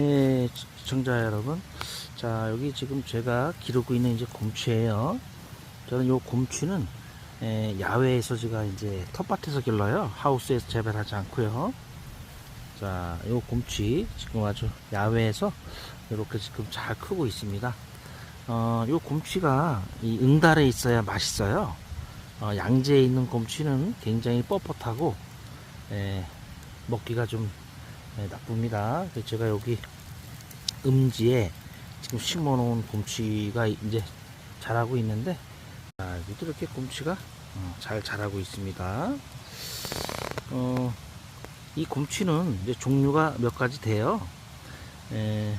네, 시청자 여러분. 자, 여기 지금 제가 기르고 있는 이제 곰취예요. 저는 요 곰취는 에, 야외에서 제가 이제 텃밭에서 길러요. 하우스에서 재배하지 않고요. 자, 요 곰취 지금 아주 야외에서 이렇게 지금 잘 크고 있습니다. 어, 요 곰취가 이 응달에 있어야 맛있어요. 어, 양지에 있는 곰취는 굉장히 뻣뻣하고 에, 먹기가 좀 에, 나쁩니다. 제가 여기 음지에 지금 심어 놓은 곰취가 이제 자라고 있는데 자, 여기도 이렇게 곰취가 어, 잘 자라고 있습니다. 어, 이 곰취는 이제 종류가 몇 가지 돼요. 에,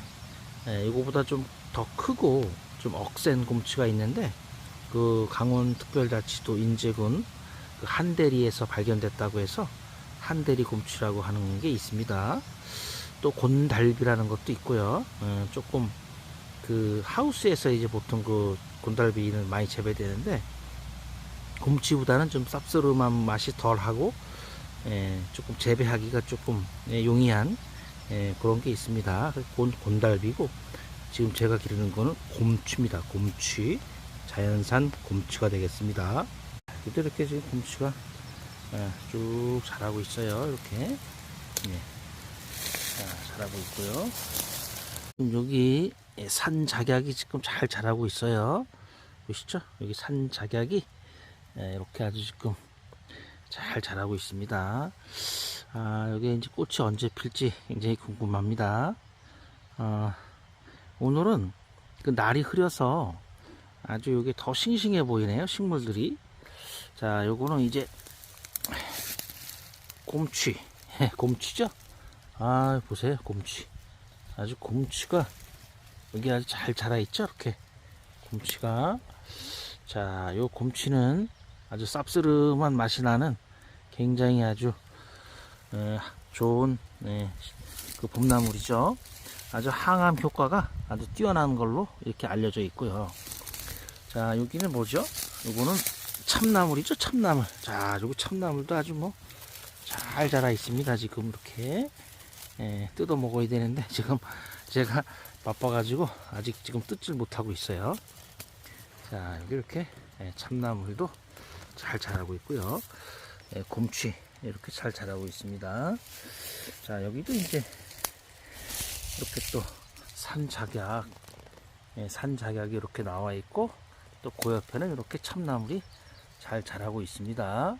에, 이거보다 좀 더 크고 좀 억센 곰취가 있는데 그 강원 특별자치도 인제군 그 한대리에서 발견됐다고 해서 한대리 곰취라고 하는 게 있습니다. 또 곤달비라는 것도 있고요. 어, 조금 그 하우스에서 이제 보통 그 곤달비는 많이 재배되는데 곰취보다는 좀 쌉스름한 맛이 덜하고 예, 조금 재배하기가 조금 예, 용이한 예, 그런 게 있습니다. 곤, 곤달비고 지금 제가 기르는 거는 곰취입니다. 곰취 자연산 곰취가 되겠습니다. 이렇게 지금 곰취가 예, 쭉 자라고 있어요. 이렇게 예. 자, 자라고 있고요. 지금 여기 예, 산 작약이 지금 잘 자라고 있어요. 보시죠? 여기 산 작약이 예, 이렇게 아주 지금 잘 자라고 있습니다. 아, 여기 이제 꽃이 언제 필지 굉장히 궁금합니다. 아, 오늘은 그 날이 흐려서 아주 여기 더 싱싱해 보이네요. 식물들이. 자, 요거는 이제 곰취. 곰취죠? 아, 보세요. 곰취. 아주 곰취가 여기 아주 잘 자라 있죠? 이렇게. 곰취가. 자, 요 곰취는 아주 쌉스름한 맛이 나는 굉장히 아주 에, 좋은 네, 그 봄나물이죠. 아주 항암 효과가 아주 뛰어난 걸로 이렇게 알려져 있고요. 자, 여기는 뭐죠? 요거는 참나물이죠, 참나물. 자, 요거 참나물도 아주 뭐 잘 자라 있습니다. 지금 이렇게 예, 뜯어 먹어야 되는데 지금 제가 바빠가지고 아직 지금 뜯질 못하고 있어요. 자, 여기 이렇게 예, 참나물도 잘 자라고 있고요. 예, 곰취 이렇게 잘 자라고 있습니다. 자, 여기도 이제 이렇게 또 산작약, 예, 산작약이 이렇게 나와 있고 또 그 옆에는 이렇게 참나물이 잘 자라고 있습니다.